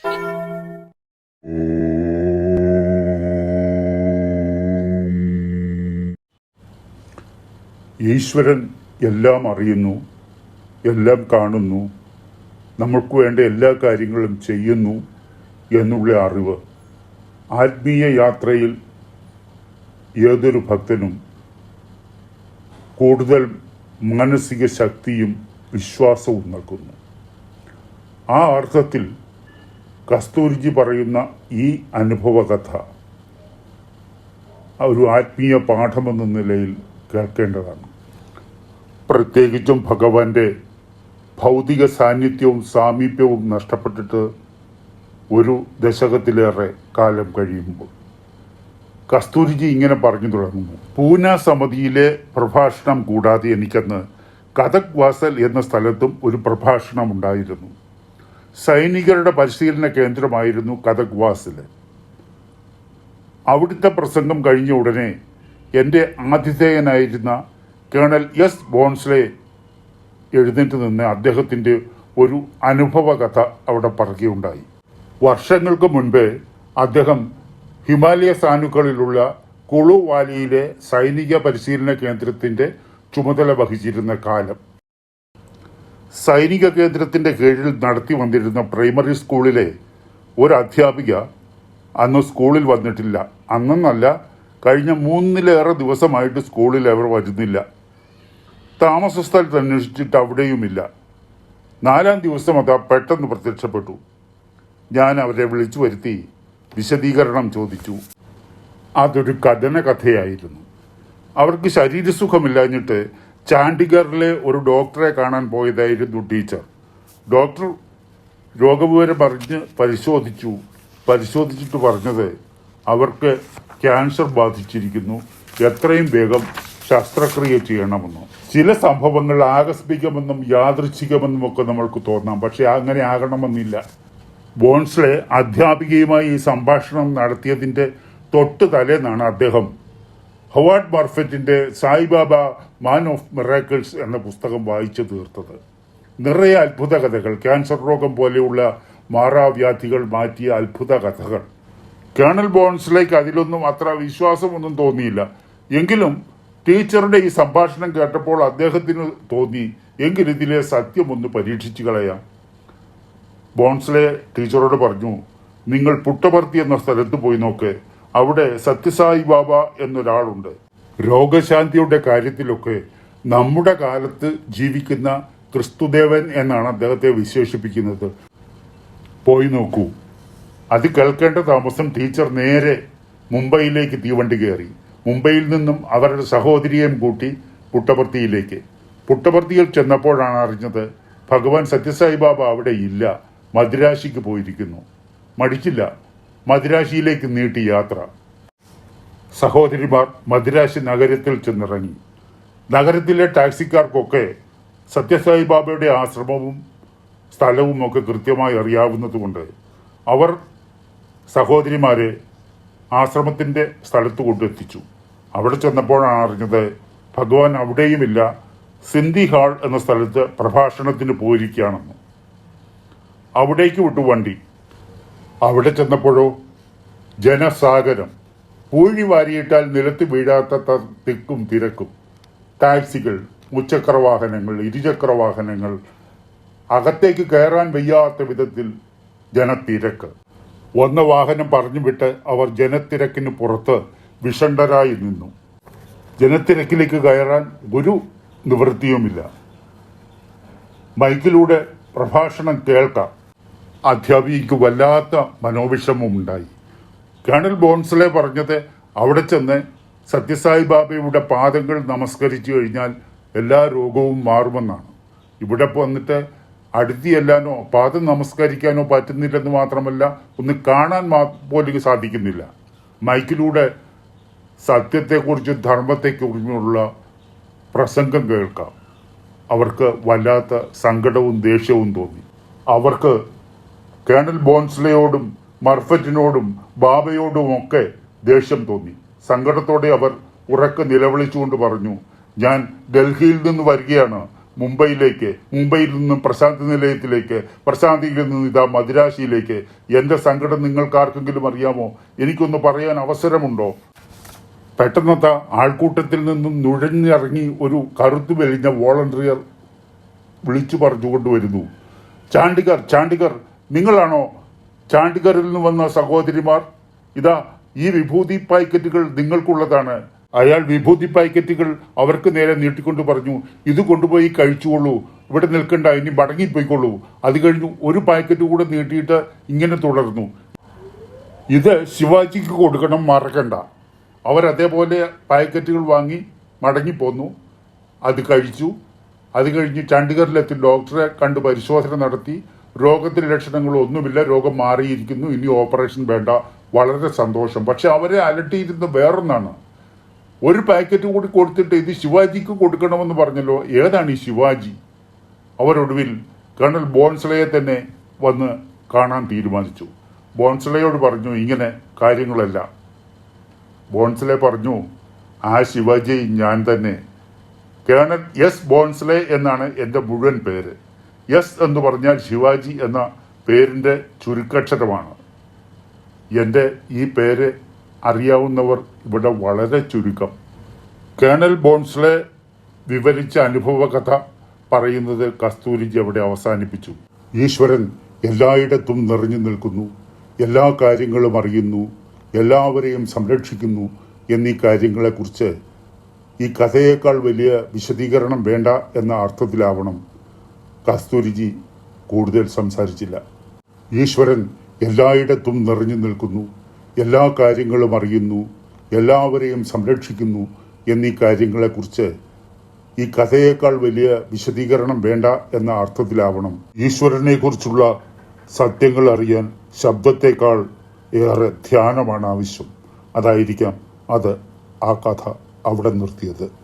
ഈശ്വരൻ എല്ലാം അറിയുന്നു എല്ലാം കാണുന്നു നമുക്ക് വേണ്ട എല്ലാ കാര്യങ്ങളും ചെയ്യുന്നു എന്നുള്ള അറിവ്. ആത്മീയ യാത്രയിൽ ഏതൊരു ഭക്തനും കൂടുതൽ മാനസിക ശക്തിയും വിശ്വാസവും നൽകുന്നു. ആ അർത്ഥത്തിൽ കസ്തൂരിജി പറയുന്ന ഈ അനുഭവകഥ ഒരു ആത്മീയ പാഠമെന്ന നിലയിൽ കേൾക്കേണ്ടതാണ്. പ്രത്യേകിച്ചും ഭഗവാന്റെ ഭൗതിക സാന്നിധ്യവും സാമീപ്യവും നഷ്ടപ്പെട്ടിട്ട് ഒരു ദശകത്തിലേറെ കാലം കഴിയുമ്പോൾ. കസ്തൂരിജി ഇങ്ങനെ പറഞ്ഞു തുടങ്ങുന്നു. പൂന സമിതിയിലെ പ്രഭാഷണം കൂടാതെ എനിക്കന്ന് കഥക് വാസൽ എന്ന സ്ഥലത്തും ഒരു പ്രഭാഷണം ഉണ്ടായിരുന്നു. സൈനികരുടെ പരിശീലന കേന്ദ്രമായിരുന്നു കഥക് വാസൽ അവിടുത്തെ പ്രസംഗം കഴിഞ്ഞ ഉടനെ എന്റെ ആതിഥേയനായിരുന്ന കേണൽ എസ് ബോൺസ്ലെ എഴുന്നേറ്റ് നിന്ന് അദ്ദേഹത്തിന്റെ ഒരു അനുഭവ കഥ അവിടെ പറയുകയുണ്ടായി. വർഷങ്ങൾക്ക് മുൻപ് അദ്ദേഹം ഹിമാലയ സാനുക്കളിലുള്ള കുളു വാലിയിലെ സൈനിക പരിശീലന കേന്ദ്രത്തിന്റെ ചുമതല വഹിച്ചിരുന്ന കാലം. സൈനിക കേന്ദ്രത്തിന്റെ കീഴിൽ നടത്തി വന്നിരുന്ന പ്രൈമറി സ്കൂളിലെ ഒരു അധ്യാപിക അന്ന് സ്കൂളിൽ വന്നിട്ടില്ല. അന്നെന്നല്ല കഴിഞ്ഞ മൂന്നിലേറെ ദിവസമായിട്ട് സ്കൂളിൽ അവർ വരുന്നില്ല. താമസ സ്ഥലത്ത് അന്വേഷിച്ചിട്ട് അവിടെയുമില്ല. നാലാം ദിവസം അതാ പെട്ടെന്ന് പ്രത്യക്ഷപ്പെട്ടു. ഞാൻ അവരെ വിളിച്ചു വരുത്തി വിശദീകരണം ചോദിച്ചു. അതൊരു കഥന കഥയായിരുന്നു അവർക്ക് ശരീരസുഖമില്ലാഞ്ഞിട്ട് ചാണ്ഡിഗറിലെ ഒരു ഡോക്ടറെ കാണാൻ പോയതായിരുന്നു ടീച്ചർ. ഡോക്ടർ രോഗവിവരം പറഞ്ഞ് പരിശോധിച്ചു. പരിശോധിച്ചിട്ട് പറഞ്ഞത് അവർക്ക് ക്യാൻസർ ബാധിച്ചിരിക്കുന്നു. എത്രയും വേഗം ശസ്ത്രക്രിയ ചെയ്യണമെന്ന്. ചില സംഭവങ്ങൾ ആകസ്മികമെന്നും യാദൃച്ഛികമെന്നും ഒക്കെ നമ്മൾക്ക് തോന്നാം. പക്ഷെ അങ്ങനെ ആകണമെന്നില്ല. ബോൺസ്ലെ അധ്യാപികയുമായി ഈ സംഭാഷണം നടത്തിയതിന്റെ തൊട്ട് തലേന്നാണ് അദ്ദേഹം ഹവാർഡ് മാർഫറ്റിന്റെ സായിബാബ മാൻ ഓഫ് മിറാക്കിൾസ് എന്ന പുസ്തകം വായിച്ചു തീർത്തത്. നിറയെ അത്ഭുത കഥകൾ. ക്യാൻസർ രോഗം പോലെയുള്ള മാറാവ്യാധികൾ മാറ്റിയ അത്ഭുത കഥകൾ. കേണൽ ബോൺസിലേക്ക് അതിലൊന്നും അത്ര വിശ്വാസമൊന്നും തോന്നിയില്ല. എങ്കിലും ടീച്ചറുടെ ഈ സംഭാഷണം കേട്ടപ്പോൾ അദ്ദേഹത്തിന് തോന്നി എങ്കിൽ ഇതിലെ സത്യം ഒന്ന് പരീക്ഷിച്ചു കളയാം. ബോൺസ്ലെ ടീച്ചറോട് പറഞ്ഞു നിങ്ങൾ പുട്ടപർത്തി എന്ന സ്ഥലത്ത് പോയി നോക്ക്. അവിടെ സത്യസായി ബാബ എന്നൊരാളുണ്ട്. രോഗശാന്തിയുടെ കാര്യത്തിലൊക്കെ നമ്മുടെ കാലത്ത് ജീവിക്കുന്ന ക്രിസ്തുദേവൻ എന്നാണ് അദ്ദേഹത്തെ വിശേഷിപ്പിക്കുന്നത്. പോയി നോക്കൂ. അത് കേൾക്കേണ്ട താമസം ടീച്ചർ നേരെ മുംബൈയിലേക്ക് തീവണ്ടി കയറി. മുംബൈയിൽ നിന്നും അവരുടെ സഹോദരിയെയും കൂട്ടി പുട്ടപർത്തിയിലേക്ക്. പുട്ടപർത്തിയിൽ ചെന്നപ്പോഴാണ് അറിഞ്ഞത് ഭഗവാൻ സത്യസായി ബാബ അവിടെ ഇല്ല. മദ്രാശിക്ക് പോയിരിക്കുന്നു. മടിച്ചില്ല. മദ്രാശിയിലേക്ക് നീട്ടി യാത്ര. സഹോദരിമാർ മദിരാശി നഗരത്തിൽ ചെന്നിറങ്ങി. നഗരത്തിലെ ടാക്സിക്കാർക്കൊക്കെ സത്യസായി ബാബയുടെ ആശ്രമവും സ്ഥലവും ഒക്കെ കൃത്യമായി അറിയാവുന്നതുകൊണ്ട് അവർ സഹോദരിമാരെ ആശ്രമത്തിന്റെ സ്ഥലത്ത് കൊണ്ടെത്തിച്ചു. അവിടെ ചെന്നപ്പോഴാണ് അറിഞ്ഞത് ഭഗവാൻ അവിടെയുമില്ല സിന്ധി ഹാൾ എന്ന സ്ഥലത്ത് പ്രഭാഷണത്തിന് പോയിരിക്കുകയാണെന്ന്. അവിടേക്ക് വിട്ടു വണ്ടി. അവിടെ ചെന്നപ്പോഴോ ജനസാഗരം പൂഴി വാരിയിട്ടാൽ നിലത്ത് വീഴാത്ത തിക്കും തിരക്കും. ടാക്സികൾ മുച്ചക്ര വാഹനങ്ങൾ ഇരുചക്ര വാഹനങ്ങൾ അകത്തേക്ക് കയറാൻ വയ്യാത്ത വിധത്തിൽ ജനത്തിരക്ക്. ഒന്ന് വാഹനം പറഞ്ഞു വിട്ട് അവർ ജനത്തിരക്കിന് പുറത്ത് വിഷണ്ടരായി നിന്നു. ജനത്തിരക്കിലേക്ക് കയറാൻ ഒരു നിവൃത്തിയുമില്ല. മൈക്കിലൂടെ പ്രഭാഷണം കേൾക്കാം. അധ്യാപികയ്ക്ക് വല്ലാത്ത മനോവിഷമമുണ്ടായി. കേണൽ ബോൺസിലെ പറഞ്ഞത് അവിടെ ചെന്ന് സത്യസായി ബാബയുടെ പാദങ്ങൾ നമസ്കരിച്ചു കഴിഞ്ഞാൽ എല്ലാ രോഗവും മാറുമെന്നാണ്. ഇവിടെ വന്നിട്ട് അടുത്തിയല്ലാനോ പാദം നമസ്കരിക്കാനോ പറ്റുന്നില്ലെന്ന് മാത്രമല്ല ഒന്ന് കാണാൻ പോലും സാധിക്കുന്നില്ല. മൈക്കിലൂടെ സത്യത്തെക്കുറിച്ചും ധർമ്മത്തെക്കുറിച്ചുമുള്ള പ്രസംഗം കേൾക്കാം. അവർക്ക് വല്ലാത്ത സങ്കടവും ദേഷ്യവും തോന്നി. അവർക്ക് കേണൽ ബോൺസ്ലയോടും മർഫറ്റിനോടും ബാബയോടും ഒക്കെ ദേഷ്യം തോന്നി. സങ്കടത്തോടെ അവർ ഉറക്കെ നിലവിളിച്ചുകൊണ്ട് പറഞ്ഞു ഞാൻ ഡൽഹിയിൽ നിന്ന് വരികയാണ്. മുംബൈയിലേക്ക് മുംബൈയിൽ നിന്നും പ്രശാന്തി നിലയത്തിലേക്ക് പ്രശാന്തിയിൽ നിന്ന് ഇതാ മദിരാശിയിലേക്ക്. എന്റെ സങ്കടം നിങ്ങൾക്കാർക്കെങ്കിലും അറിയാമോ? എനിക്കൊന്ന് പറയാൻ അവസരമുണ്ടോ? പെട്ടെന്നത്തെ ആൾക്കൂട്ടത്തിൽ നിന്നും നുഴഞ്ഞിറങ്ങി ഒരു കറുത്തു വെളിഞ്ഞ വോളണ്ടിയർ വിളിച്ചു പറഞ്ഞുകൊണ്ടുവരുന്നു. ചാണ്ടികർ ചാണ്ടിഗർ നിങ്ങളാണോ ചാണ്ടിഗറിൽ നിന്ന് വന്ന സഹോദരിമാർ? ഇതാ ഈ വിഭൂതി പാക്കറ്റുകൾ നിങ്ങൾക്കുള്ളതാണ്. അയാൾ വിഭൂതി പാക്കറ്റുകൾ അവർക്ക് നേരെ നീട്ടിക്കൊണ്ട് പറഞ്ഞു ഇത് കൊണ്ടുപോയി കഴിച്ചുകൊള്ളൂ. ഇവിടെ നിൽക്കണ്ട ഇനി മടങ്ങിപ്പോയിക്കൊള്ളൂ. അത് കഴിഞ്ഞു ഒരു പാക്കറ്റ് കൂടെ നീട്ടിയിട്ട് ഇങ്ങനെ തുടർന്നു. ഇത് ശിവാജിക്ക് കൊടുക്കണം മറക്കണ്ട. അതേപോലെ പാക്കറ്റുകൾ വാങ്ങി മടങ്ങിപ്പോന്നു. അത് കഴിച്ചു. അത് കഴിഞ്ഞ് ചണ്ഡീഗറിലെത്തി ഡോക്ടറെ കണ്ട് പരിശോധന നടത്തി. രോഗത്തിന് ലക്ഷണങ്ങളോ ഒന്നുമില്ല. രോഗം മാറിയിരിക്കുന്നു. ഇനി ഓപ്പറേഷൻ വേണ്ട. വളരെ സന്തോഷം. പക്ഷെ അവരെ അലട്ടിയിരുന്ന വേറൊന്നാണ്. ഒരു പാക്കറ്റ് കൂടി കൊടുത്തിട്ട് ഇത് ശിവാജിക്ക് കൊടുക്കണമെന്ന് പറഞ്ഞല്ലോ. ഏതാണ് ഈ ശിവാജി? അവരൊടുവിൽ കേണൽ ബോൺസ്ലയെ തന്നെ വന്ന് കാണാൻ തീരുമാനിച്ചു. ബോൺസ്ലയോട് പറഞ്ഞു ഇങ്ങനെ കാര്യങ്ങളല്ല. ബോൺസ്ലെ പറഞ്ഞു ആ ശിവാജി ഞാൻ തന്നെ. കേണൽ എസ് ബോൺസ്ലെ എന്നാണ് എന്റെ മുഴുവൻ പേര്. എസ് എന്ന് പറഞ്ഞാൽ ശിവാജി എന്ന പേരിന്റെ ചുരുക്കക്ഷരമാണ്. എന്റെ ഈ പേര് അറിയാവുന്നവർ ഇവിടെ വളരെ ചുരുക്കം. കേണൽ ബോൺസ്ലെ വിവരിച്ച അനുഭവ കഥ പറയുന്നത് കസ്തൂരിജി അവിടെ അവസാനിപ്പിച്ചു. ഈശ്വരൻ എല്ലായിടത്തും നിറഞ്ഞു നിൽക്കുന്നു എല്ലാ കാര്യങ്ങളും അറിയുന്നു എല്ലാവരെയും സംരക്ഷിക്കുന്നു എന്നീ കാര്യങ്ങളെക്കുറിച്ച് ഈ കഥയേക്കാൾ വലിയ വിശദീകരണം വേണ്ട എന്ന അർത്ഥത്തിലാവണം കസ്തൂരിജി കൂടുതൽ സംസാരിച്ചില്ല. ഈശ്വരൻ എല്ലായിടത്തും നിറഞ്ഞു നിൽക്കുന്നു. എല്ലാ കാര്യങ്ങളും അറിയുന്നു. എല്ലാവരെയും സംരക്ഷിക്കുന്നു എന്നീ കാര്യങ്ങളെക്കുറിച്ച് ഈ കഥയേക്കാൾ വലിയ വിശദീകരണം വേണ്ട എന്ന അർത്ഥത്തിലാവണം. ഈശ്വരനെ കുറിച്ചുള്ള സത്യങ്ങൾ അറിയാൻ ശബ്ദത്തെക്കാൾ ഏറെ ധ്യാനമാണ് ആവശ്യം. അതായിരിക്കാം അത് ആ കഥ അവിടെ നിർത്തിയത്.